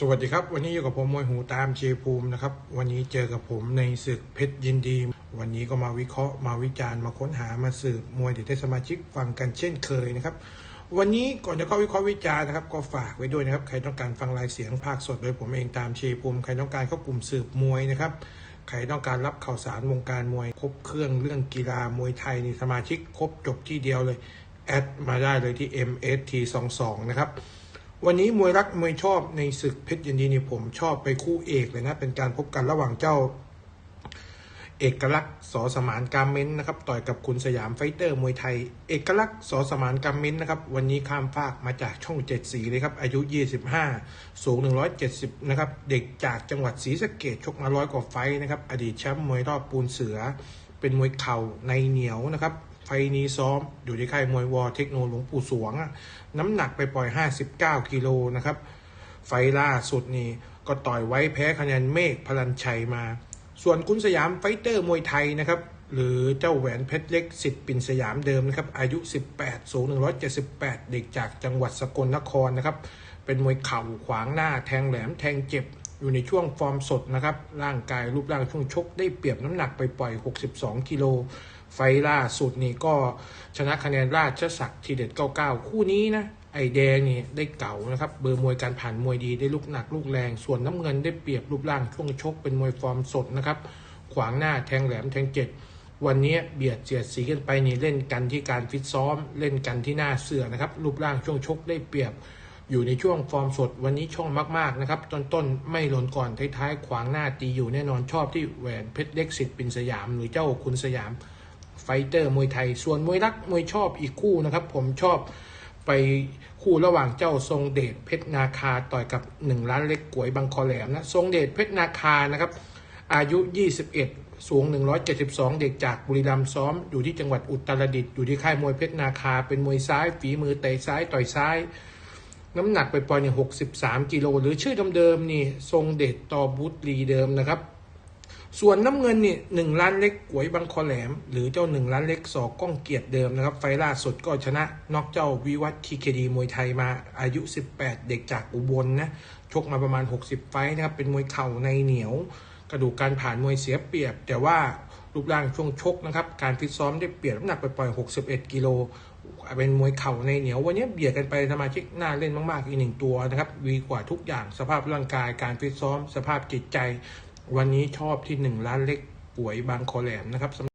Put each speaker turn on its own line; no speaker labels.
สวัสดีครับ วันนี้อยู่กับผมมวยหูตามเชยภูมินะครับ วันนี้เจอกับผมในศึกเพชรยินดี วันนี้ก็มาวิเคราะห์มาวิจารณ์มาค้นหามาสืบมวยเด็ดสมาชิกฟังกันเช่นเคยนะครับ วันนี้ก่อนจะเข้าวิเคราะห์วิจารณ์นะครับ ก็ฝากไว้ด้วยนะครับ ใครต้องการฟังรายเสียงภาคสดโดยผมเองตามเชยภูมิใครต้องการเข้ากลุ่มสืบมวยนะครับใครต้องการรับข่าวสารวงการมวยครบเครื่องเรื่องกีฬามวยไทยในสมาชิกครบจบที่เดียวเลยแอดมาได้เลยที่ MST22 นะครับ วันนี้มวยรักมวยชอบในศึกเพชรยินดีนี่ผมชอบไปคู่เอกเลยนะ เป็นการพบกันระหว่างเจ้า เอกลักษณ์สอสมานการเม้นนะครับ ต่อยกับคุณสยามไฟเตอร์มวยไทย เอกลักษณ์สอสมานการเม้นนะครับ วันนี้ข้ามฟากมาจากช่องเจ็ดสีเลยครับ อายุ 25 สูง 170 นะครับ เด็กจากจังหวัดศรีสะเกดชกมาร้อยกว่าไฟนะครับ อดีตแชมป์มวยรอบปูนเสือ เป็นมวยเข่าในเหนียวนะครับ ไฟนี้ซ้อมอยู่ที่ค่ายมวยวอเทคโนหลวงปู่สวง น้ำหนักไปปล่อย 59 กิโลนะครับ ไฟล์ล่าสุดนี่ก็ต่อยไว้แพ้คะแนนเมฆพลันชัยมา ส่วนคุณสยามไฟเตอร์มวยไทยนะครับ หรือเจ้าแหวนเพชรเล็กสิทธิ์ปิ่นสยามเดิมนะครับ อายุ 18 สูง 178 เด็กจากจังหวัดสกลนครนะครับ เป็นมวยเข่าขวางหน้าแทงแหลมแทงเจ็บ อยู่ในช่วงฟอร์มสดนะครับ ร่างกายรูปร่างช่วงชกได้เปรียบน้ำหนักไปปล่อย 62 กิโล ไฟล่าสุดนี่ก็ชนะคะแนนราชศักดิ์ทีเด็ด 99 คู่นี้นะ ไอแดงนี่ได้เก่านะครับ เบอร์มวยการผ่านมวยดีได้ลูกหนักลูกแรง ส่วนน้ำเงินได้เปรียบรูปร่างช่วงชกเป็นมวยฟอร์มสดนะครับ ขวางหน้าแทงแหลมแทงเจ็ดวันนี้เบียดเสียดสีกันไปนี่เล่นกันที่การฟิตซ้อม เล่นกันที่หน้าเสือนะครับ รูปร่างช่วงชกได้เปรียบ อยู่ในช่วงฟอร์มสดวันนี้ช่องมาก ๆ นะครับ ต้นๆ ไม่หล่นก่อนท้ายๆ ขวางหน้าตีอยู่แน่นอนชอบที่แหวนเพชรเล็กสิทธิ์ปินสยาม หรือเจ้าคุณสยาม ไฟเตอร์มวยไทย ส่วนมวยรักมวยชอบอีกคู่นะครับ ผมชอบไปคู่ระหว่างเจ้าทรงเดชเพชรนาคาต่อยกับหนึ่งล้านเล็กกวยบางคอแหลมนะทรงเดชเพชรนาคานะครับอายุ 21 สูง 172 เด็กจากบุรีรัมย์ซ้อม อยู่ที่จังหวัดอุตรดิตถ์อยู่ที่ค่ายมวยเพชรนาคา เป็นมวยซ้ายฝีมือเตะซ้ายต่อยซ้าย น้ำหนักไปปล่อยเนี่ย63กิโลหรือชื่อเดิมๆนี่ ทรงเดชต่อบุตรีเดิมนะครับ ส่วนน้ำเงินนี่หนึ่งล้านเล็กกวยบางคอแหลม หรือเจ้าหนึ่งล้านเล็กสอก้องเกียรติเดิมนะครับ ไฟล่าสุดก็ชนะนอกเจ้าวิวัฒน์ทีเคดีมวยไทยมาอายุ 18 เด็กจากอุบลนะชกมาประมาณ 60 ไฟนะครับ เป็นมวยเข่าในเหนียว กระดูกการผ่านมวยเสียเปรียบ แต่ว่ารูปร่างช่วงชกนะครับ การฟิตซ้อมได้เปรียบน้ำหนักไปปล่อย 61 กิโล เป็นมวยเข่าในเหนียววันนี้เบียดกันไปสมาชิกน่าเล่นมากๆอีกหนึ่งตัวนะครับวีกว่าทุกอย่างสภาพร่างกายการฟิตซ้อม สภาพจิตใจ วันนี้ชอบที่หนึ่งล้านเล็กป่วยบางคอแหลมนะครับ